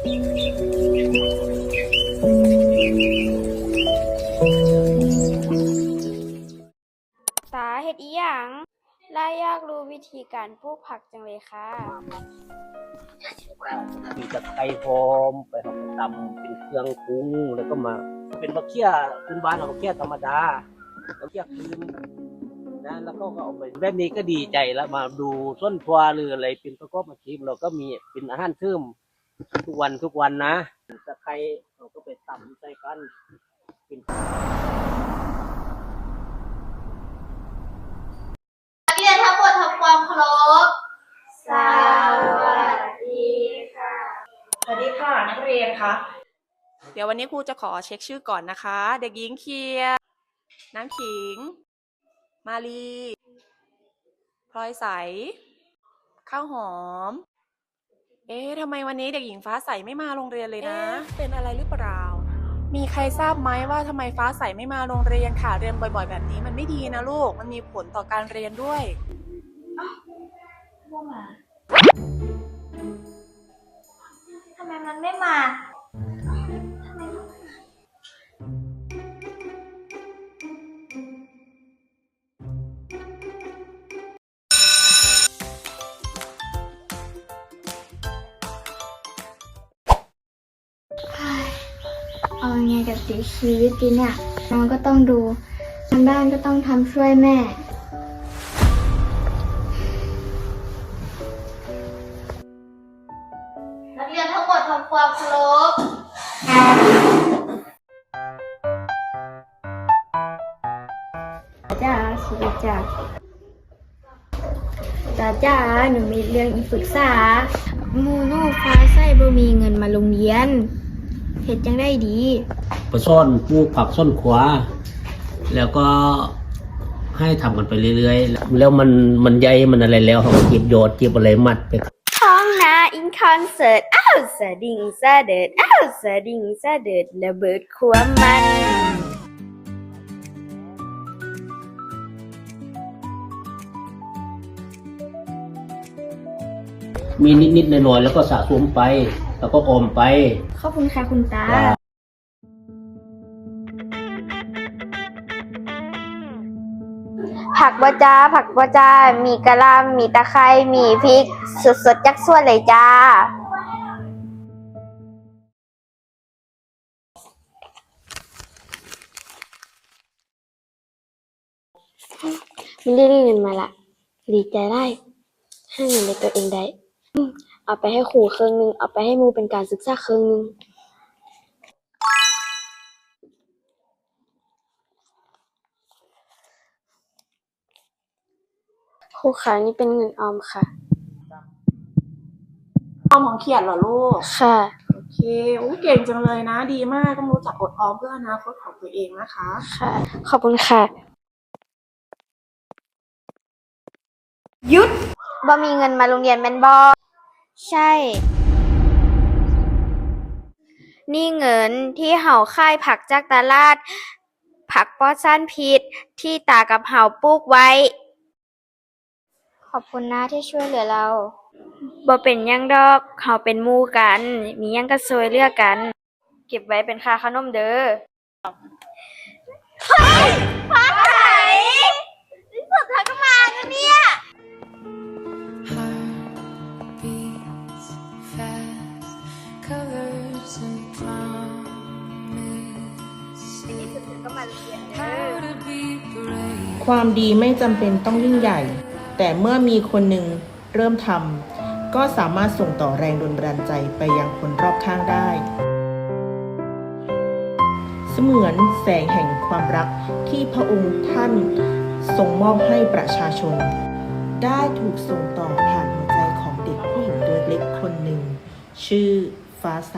ตาเฮ็ดอีหยังล่ายากรู้วิธีการปลูกผักจังเลยค่ะ มีตะไคร้หอมไปเอาไปตำเป็นเครื่องปรุงแล้วก็มา เป็นมะเขือพื้นบ้านเรามะเขือธรรมดามะเขือคืนนะแล้วก็เอาไปแบบนี้ก็ดีใจแล้วมาดูส้นทวาหรืออะไรเป็นประกอบอาชีพเราก็มีเป็นอาหารเทิม ทุกวันทุกวันนะตะไคร้เราก็ไปตำใส่กันเป็นนักเรียนทั้งหมดทำความเคารพสวัสดีค่ะ สวัสดีค่ะนักเรียนคะ เดี๋ยววันนี้ครูจะขอเช็คชื่อก่อนนะคะ เด็กหญิงเคียร์น้ำขิง มาลีพลอยใส ข้าวหอม เอ๊ะทำไมวันนี้เด็กหญิงฟ้าใสไม่มาโรงเรียนเลยนะเป็นอะไรหรือเปล่า มีใครทราบไหมว่าทำไมฟ้าใสไม่มาโรงเรียนค่ะ เรียนบ่อย ๆ แบบนี้มันไม่ดีนะลูก มันมีผลต่อการเรียนด้วยว่ามาทำไมมันไม่มา ไงกับสีชีวิตดีเนี่ยน้องก็ต้องดูทางบ้านก็ต้องทำช่วยแม่ นักเรียนทั้งหมดทำความเคารพจ้าสวัสดีจ้าจ้าจ้าหนูมีเรื่องอีกปรึกษาหมูลูกฟ้าใส่บ่มีเงินมาโรงเรียนเฮ็ดจังได้ดีปลาซ่อนปลูกผักส้นขวา แล้วก็ให้ทำกันไปเรื่อยๆ แล้วมันมันใหญ่มันอะไรแล้วเขาก็เก็บยอดเก็บอะไรมัดไป ท้องนาอินคอนเสิร์ต อ้าวสะดิ่งสะเดิด อ้าวสะดิ่งสะเดิดระเบิดความมัน มีนิดๆหน่อยๆแล้วก็สะสมไป แล้วก็ออมไป ขอบคุณค่ะคุณตา ผักบะจ้า ผักบะจ้า มีกะหล่ำมีตะไคร้มีพริก สดๆจักส่วนเลยจ้ามีเรื่องเงินมาละดีใจได้ให้เงินในตัวเองได้อืม เอาไปให้ครูเครื่องหนึง เอาไปให้หมูเป็นการศึกษาเครื่องหนึงครูคะนี่เป็นเงินออมค่ะ ออมของเขียนเหรอลูก ค่ะ โอเคโอ้เก่งจังเลยนะ ดีมากต้องรู้จักอดออมเพื่ออนาคตของตัวเองนะคะ ค่ะ ขอบคุณค่ะยุดบ่มีเงินมาโรงเรียนแม่นบอ ใช่ นี่เงินที่เห่าค่ายผักจากตลาด ผักปลอดสารพิษที่ตากับเห่าปลูกไว้ ขอบคุณนะที่ช่วยเหลือเราบ่เป็นหยังดอกเขาเป็นหมู่กัน มีหยังก็ช่วยเหลือกัน เก็บไว้เป็นค่าขนมเด้อ Heartbeats ความดีไม่จำเป็นต้องยิ่งใหญ่ แต่เมื่อมีคนหนึ่งเริ่มทำก็สามารถส่งต่อแรงดลบันดาลใจไปยังคนรอบข้างได้ เสมือนแสงแห่งความรักที่พระองค์ท่านทรงมอบให้ประชาชน ได้ถูกส่งต่อผ่านหัวใจของเด็กผู้หญิงตัวเล็กคนหนึ่ง ชื่อฟ้าใส